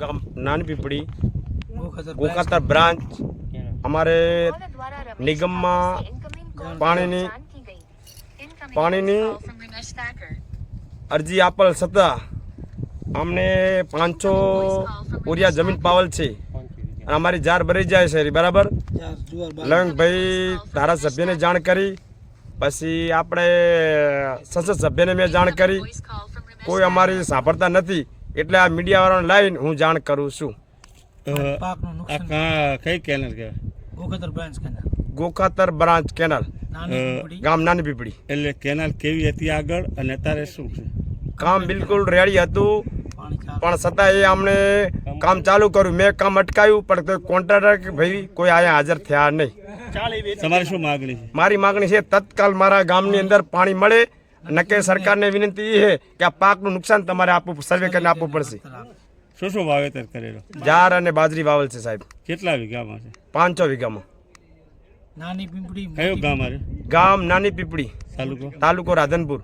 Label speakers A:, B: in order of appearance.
A: ગામ નાની પીપળી
B: ગોખતર
A: બ્રાન્ચ. અમારે નિગમમાં પાણીની પાણીની અરજી આપેલ છતાં અમને પાંચસો ઉરિયા જમીન પાવલ છે. અને અમારી જાર ભરી જાય છે બરાબર?
B: બાર.
A: ધારાસભ્યને જાણ કરી. પછી આપણે સંસદ સભ્યને મેં જાણ કરી. કોઈ અમારી સાંભળતા નથી. એટલે આ મીડિયાવાળાને લાવીને હું જાણ કરું છું.
C: કઈ કેનલ કહેવાય
B: ગોખતર બ્રાન્ચ કેનાલ
A: ગામ નાની પીપળી.
C: એટલે કેનાલ કેવી હતી આગળ અને અત્યારે શું છે?
A: કામ બિલકુલ રેડી હતું
B: પણ
A: છતાં એ અમને કામ ચાલુ કર્યું. મેં કામ અટકાયું પણ કોઈ કોન્ટ્રાક્ટર કે ભાઈ કોઈ અહીંયા હાજર થયા નહીં.
C: તમારી શું માગણી
A: મારી માગણી છે તત્કાલ મારા ગામની અંદર પાણી મળે નકે સરકારને વિનંતી એ છે કે આ પાકનું નુકસાન તમારે આપવું સર્વે કરીને આપવું પડશે.
C: શું શું વાવેતર કરેલો?
A: જાર અને બાજરી વાવેલ છે સાહેબ.
C: કેટલા વીઘામાં છે?
A: પાંચસો વીઘામાં.
B: નાની પીપળી
C: કયો ગામ
A: ગામ નાની પીપળી
C: તાલુકો?
A: તાલુકો રાધનપુર.